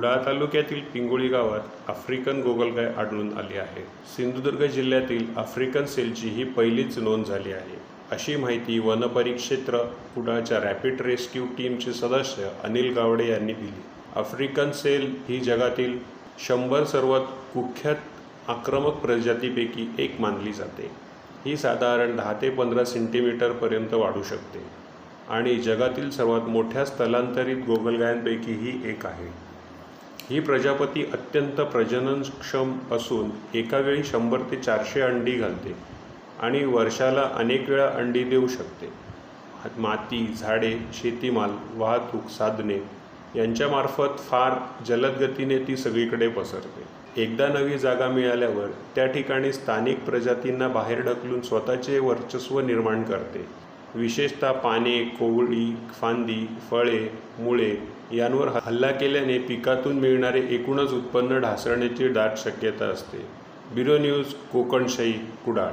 कुडाळ तालुक्यातील पिंगोळी गावात आफ्रिकन गोगलगाय आढळून आली आहे. सिंधुदुर्ग जिल्ह्यातील आफ्रिकन सेलची ही पहिलीच नोंद झाली आहे. अशी माहिती वनपरिक्षेत्र कुडाळच्या रॅपिड रेस्क्यू टीमचे सदस्य अनिल गावडे यांनी दिली. आफ्रिकन सेल ही जगातील शंभर सर्वात कुख्यात आक्रमक प्रजातीपैकी एक मानली जाते. ही साधारण दहा ते पंधरा सेंटीमीटरपर्यंत वाढू शकते. आणि जगातील सर्वात मोठ्या स्थलांतरित गोगलगायांपैकी ही एक आहे. ही प्रजापती अत्यंत प्रजननक्षम असून एकावेळी शंभर ते चारशे अंडी घालते आणि वर्षाला अनेक वेळा अंडी देऊ शकते. माती झाडे शेतीमाल वाहतूक साधने यांच्यामार्फत फार जलद गतीने ती सगळीकडे पसरते. एकदा नवी जागा मिळाल्यावर त्या ठिकाणी स्थानिक प्रजातींना बाहेर ढकलून स्वतःचे वर्चस्व निर्माण करते. विशेषतः पाने कोवळी फांदी फळे मुळे यांवर हल्ला केल्याने पिकातून मिळणारे एकूणच उत्पन्न ढासळण्याची दाट शक्यता असते. Bureau news कोकणशाही Kudal